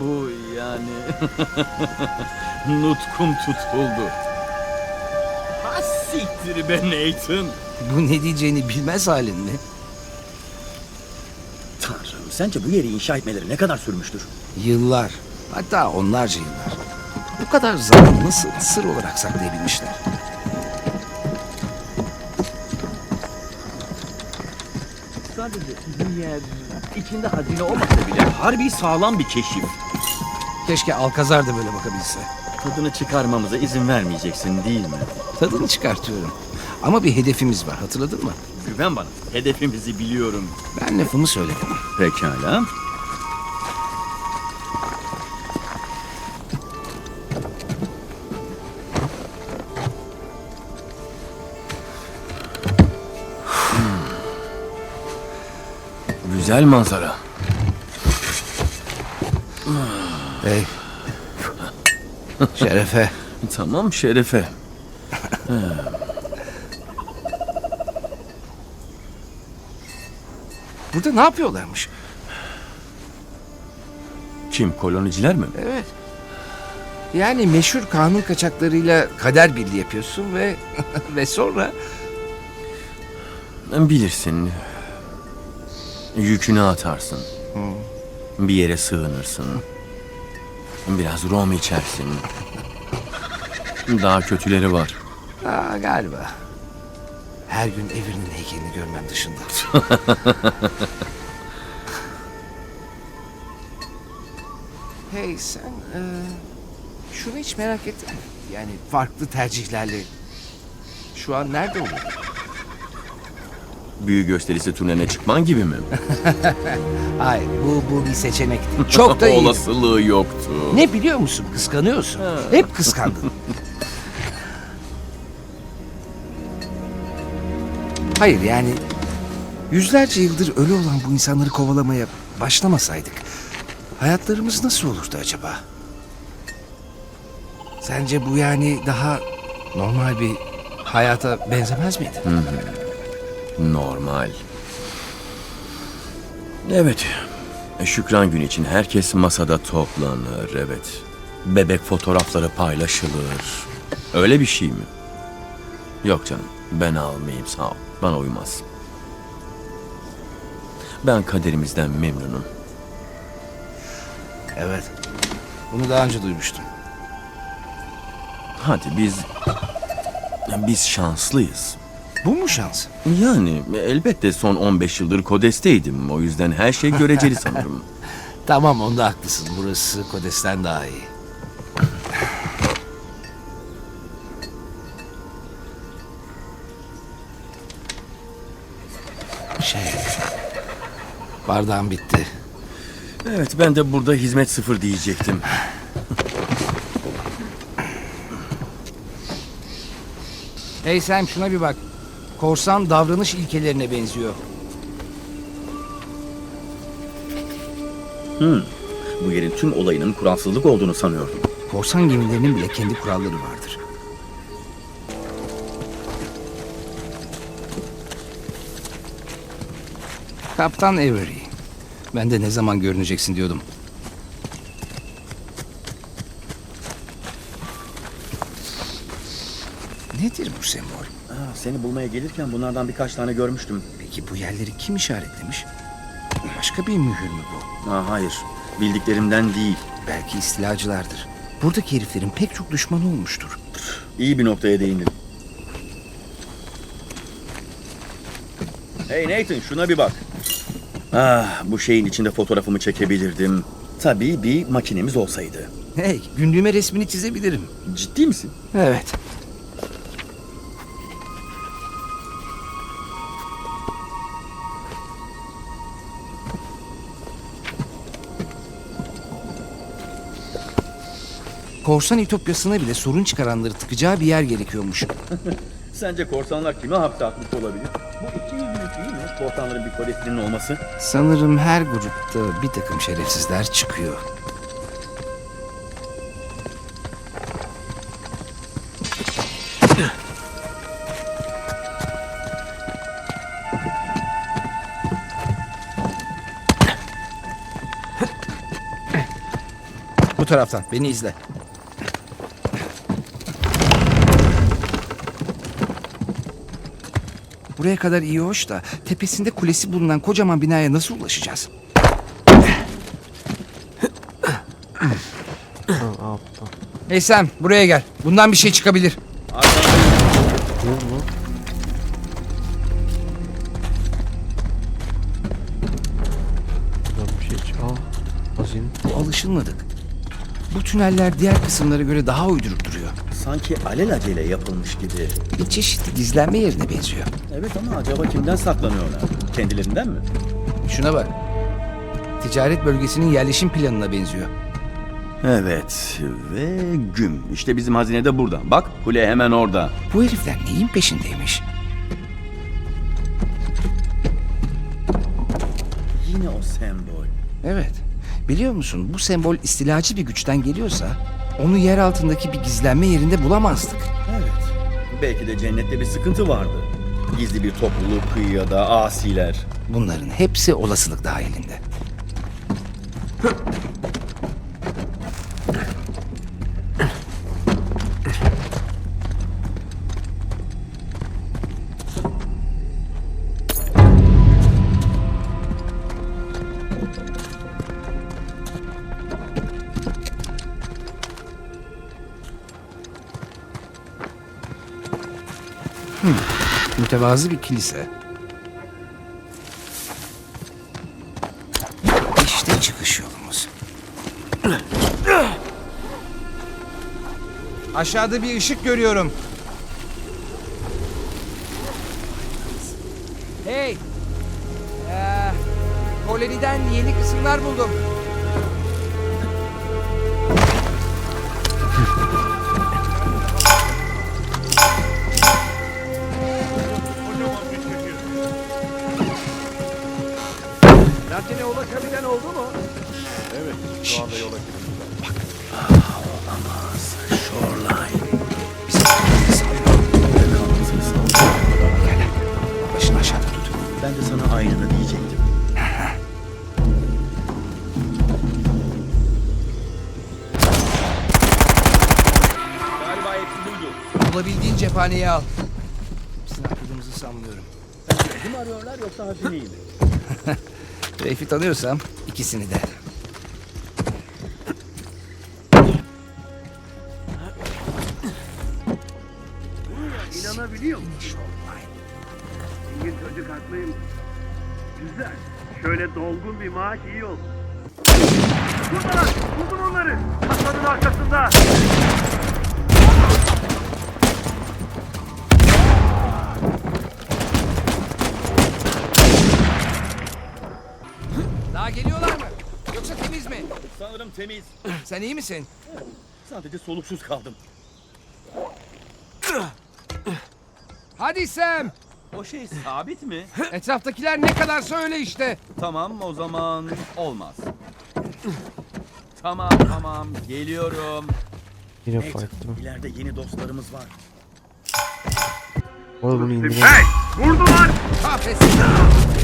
Bu yani... Nutkum tutuldu. Ha siktir be Nathan. Bu ne diyeceğini bilmez halin mi? Tanrım sence bu yeri inşa etmeleri ne kadar sürmüştür? Yıllar, hatta onlarca yıllar. Bu kadar zaman nasıl sır olarak saklayabilmişler? Sadece bu yer içinde hazine olmasa bile harbi sağlam bir keşif. Keşke Alkazar da böyle bakabilse. Tadını çıkarmamıza izin vermeyeceksin değil mi? Tadını çıkartıyorum. Ama bir hedefimiz var hatırladın mı? Güven bana. Hedefimizi biliyorum. Ben lafımı söyledim. Pekala. Güzel manzara. Hey. Şerefe. Tamam Şerefe. Burada ne yapıyorlarmış? Kim koloniciler mi? Evet. Yani meşhur kanun kaçaklarıyla kader birliği yapıyorsun ve ve sonra Bilirsin. Yükünü atarsın. Bir yere sığınırsın. Biraz rom içersin. Daha kötüleri var. Aa, galiba. Her gün Everin'in heykelini görmem dışında. hey sen e, şunu hiç merak ettin mi? Yani farklı tercihlerle şu an nerede olur? Büyü gösterisi turnene çıkman gibi mi? Hayır bu, bu bir seçenek değil. Çok da iyi. Olasılığı yoktu. Ne biliyor musun? Kıskanıyorsun. Hep kıskandın. Hayır yani yüzlerce yıldır ölü olan bu insanları kovalamaya başlamasaydık hayatlarımız nasıl olurdu acaba? Sence bu yani daha normal bir hayata benzemez miydi? Normal. Evet. Şükran günü için herkes masada toplanır, evet. Bebek fotoğrafları paylaşılır. Öyle bir şey mi? Yok canım, ben almayayım sağ ol. Bana uymaz. Ben kaderimizden memnunum. Evet. Bunu daha önce duymuştum. Hadi biz... Biz şanslıyız. Bu mu şans? Yani elbette son 15 yıldır Kodes'teydim. O yüzden her şey göreceli sanırım. Tamam onda haklısın. Burası Kodes'ten daha iyi. Şey... Bardağım bitti. Evet ben de burada hizmet sıfır diyecektim. Hey Sam şuna bir bak. Korsan davranış ilkelerine benziyor. Bu yerin tüm olayının kuralsızlık olduğunu sanıyordum. Korsan gemilerinin bile kendi kuralları vardır. Kaptan Avery. Ben de ne zaman görüneceksin diyordum. Nedir bu sembol? Aa, seni bulmaya gelirken bunlardan birkaç tane görmüştüm. Peki bu yerleri kim işaretlemiş? Başka bir mühür mü bu? Aa, hayır, bildiklerimden değil. Belki istilacılardır. Buradaki heriflerin pek çok düşmanı olmuştur. İyi bir noktaya değindin. Hey Nathan şuna bir bak. Ah bu şeyin içinde fotoğrafımı çekebilirdim. Tabii bir makinemiz olsaydı. Hey, günlüğüme resmini çizebilirim. Ciddi misin? Evet. Korsan Ütopyası'na bile sorun çıkaranları tıkacağı bir yer gerekiyormuş. Sence korsanlar kime hapse atmış olabilir? Bu iki yüzlülük değil mi? Korsanların bir kolesinin olması. Sanırım her grupta bir takım şerefsizler çıkıyor. Bu taraftan. Beni izle. Buraya kadar iyi hoş da tepesinde kulesi bulunan kocaman binaya nasıl ulaşacağız? Hey Sam buraya gel. Bundan bir şey çıkabilir. Şey. Alışılmadık. Bu tüneller diğer kısımlara göre daha uyduruk duruyor. Sanki alelacele yapılmış gibi. Bir çeşit gizlenme yerine benziyor. Evet ama acaba kimden saklanıyorlar? Kendilerinden mi? Şuna bak. Ticaret bölgesinin yerleşim planına benziyor. Evet ve güm. İşte bizim hazine de burada. Bak kule hemen orada. Bu herifler neyin peşindeymiş? Yine o sembol. Evet. Biliyor musun bu sembol istilacı bir güçten geliyorsa onu yer altındaki bir gizlenme yerinde bulamazdık. Evet. Belki de cennette bir sıkıntı vardı. Gizli bir topluluk, kıyıya asiler. Bunların hepsi olasılık dahilinde. Hmm, mütevazı bir kilise. İşte çıkış yolumuz. Aşağıda bir ışık görüyorum. Hey! Ee, Koloniden yeni kısımlar buldum. Latine ulaşabilen oldu mu? Evet, şu anda yola Shoreline. Bizi Gel. Başını aşağıda tut. Ben de sana aynını diyecektim. Galiba hepsi duydu. Bulabildiğin cephaneyi al. Hepsini atladığımızı sanmıyorum. Kim arıyorlar yoksa hazineyi mi? Reif'i tanıyorsam ikisini de. İnanabiliyor musun? Zengin çocuk haklıyım. Güzel. Şöyle dolgun bir maaş iyi olur. Buradalar! Buldum onları! Hasanın arkasında! Daha geliyorlar mı? Yoksa temiz mi? Sanırım temiz. Sen iyi misin? Sadece soluksuz kaldım. Hadi Sam. O şey sabit mi? Etraftakiler ne kadar söyle işte. tamam o zaman olmaz. Tamam tamam geliyorum. Yine Nate, farklı ileride yeni dostlarımız var. Orada bunu indirelim. Hey! Vurdular! Kahretsin.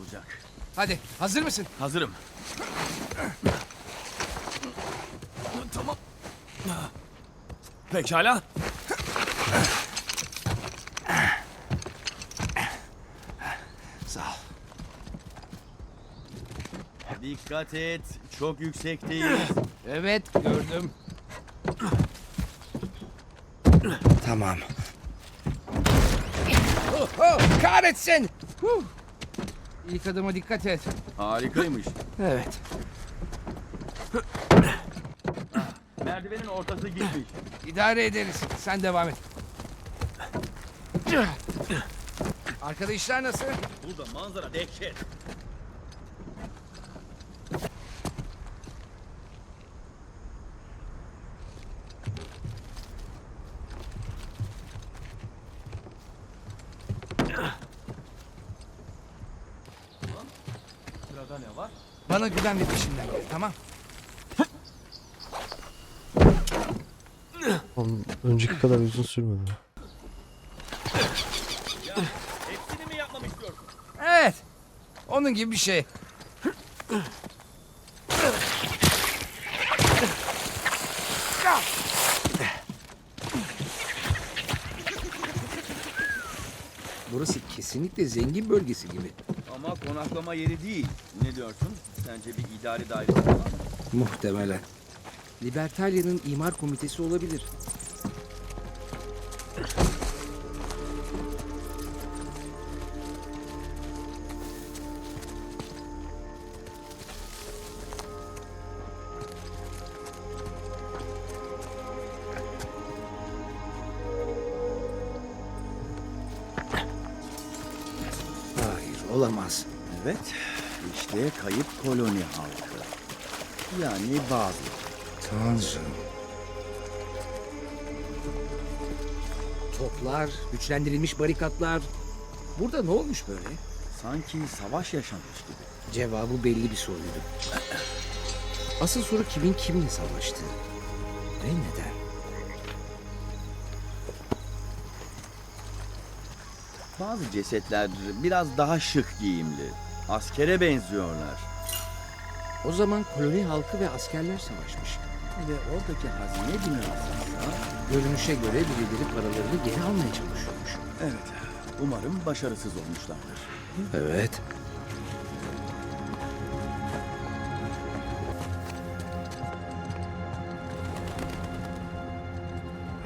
Olacak. Hadi hazır mısın? Hazırım. Tamam. Pekala. Sağ ol. Dikkat et. Çok yüksekteyiz. Evet gördüm. Tamam. Oh, oh, kahretsin. Huh. İlk adıma dikkat et. Harikaymış. Evet. Merdivenin ortası gitmiş. İdare ederiz. Sen devam et. Arkada işler nasıl? Burada manzara dehşet. Bana güven ve peşimden gel tamam? Oğlum, önceki kadar uzun sürmedi. Hepsini mi yapmamı istiyorsun? Evet. Onun gibi bir şey. Burası kesinlikle zengin bölgesi gibi. Ama konaklama yeri değil. Ne diyorsun? Sence bir idari daire falan mı? Muhtemelen. Libertalia'nın imar komitesi olabilir. Olamaz. Evet. İşte kayıp koloni halkı. Yani bazı. Tanrım. Toplar, güçlendirilmiş barikatlar. Burada ne olmuş böyle? Sanki savaş yaşanmış gibi. Cevabı belli bir soruydu. Asıl soru kimin kimle savaştığı ve neden? Bazı cesetler biraz daha şık giyimli. Askere benziyorlar. O zaman koloni halkı ve askerler savaşmış. Ve oradaki hazine binasıysa... Görünüşe göre birileri paralarını geri almaya çalışıyormuş. Evet. Umarım başarısız olmuşlardır. Evet.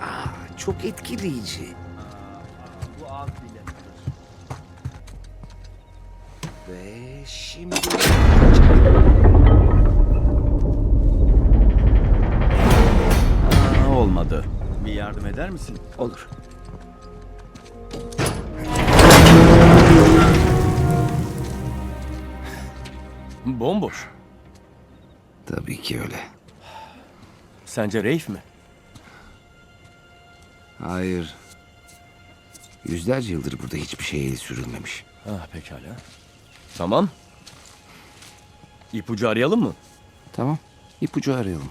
Aa, çok etkileyici. Ve şimdi... Aa, olmadı. Bir yardım eder misin? Olur. Bomboş. Tabii ki öyle. Sence Reif mi? Hayır. Yüzlerce yıldır burada hiçbir şey eli sürülmemiş. Ah pekala. Tamam. İpucu arayalım mı? Tamam. İpucu arayalım.